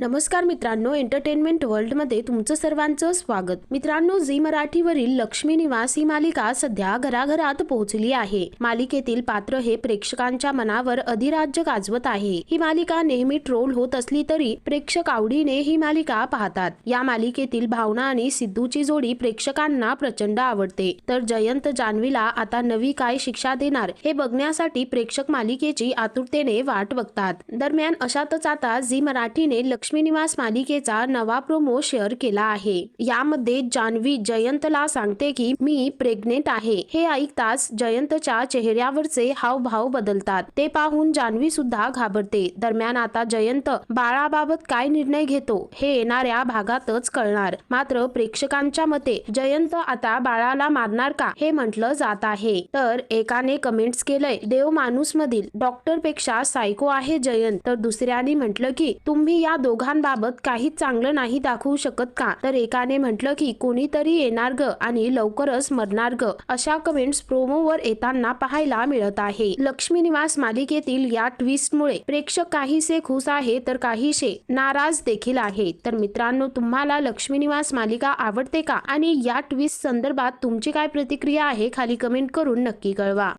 नमस्कार मित्रांनो एंटरटेनमेंट वर्ल्डमध्ये तुमचं सर्वांचं स्वागत. मित्रांनो झी मराठीवरील लक्ष्मी निवास ही मालिका सध्या घराघरात पोहोचली आहे. मालिकेतील पात्र हे प्रेक्षकांच्या मनावर अधिराज्य गाजवत आहे. ही मालिका नेहमी ट्रोल होत असली तरी प्रेक्षक आवडीने ही मालिका पाहतात. या मालिकेतील भावना आणि सिद्धूची जोडी प्रेक्षकांना प्रचंड आवडते. तर जयंत जान्हवीला आता नवी काय शिक्षा देणार हे बघण्यासाठी प्रेक्षक मालिकेची आतुरतेने वाट बघतात. दरम्यान अशातच आता झी मराठीने लक्ष निवास मालिकेचा नवा प्रोमो शेअर केला आहे. यामध्ये जान्हवी जयंतला सांगते की मी प्रेग्नेंट आहे. हे ऐकताच जयंतच्या चेहऱ्यावरचे हावभाव बदलतात. ते पाहून जान्हवी सुद्धा घाबरते. दरम्यान आता जयंत बाळाबाबत काय निर्णय घेतो हे येणाऱ्या भागातच कळणार. मात्र प्रेक्षकांच्या मते जयंत आता बाळाला मारणार का? हे म्हटलं जात आहे. तर एकाने कमेंट्स केलंय देव माणूस मधील डॉक्टरपेक्षा सायको आहे जयंत. तर दुसऱ्याने म्हटलं की तुम्ही या दोघांबाबत काहीच चांगलं नाही दाखवू शकत का? तर एकाने म्हटलं की कोणीतरी येणार ग आणि लवकरच मरणार ग. अशा कमेंट्स प्रोमोवर येताना पाहायला मिळत आहे. लक्ष्मी निवास मालिकेतील या ट्विस्टमुळे प्रेक्षक काहीसे खुश आहे तर काहीसे नाराज देखील आहे तर मित्रांनो तुम्हाला लक्ष्मी निवास मालिका आवडते का? आणि या ट्विस्ट संदर्भात तुमची काय प्रतिक्रिया आहे खाली कमेंट करून नक्की कळवा.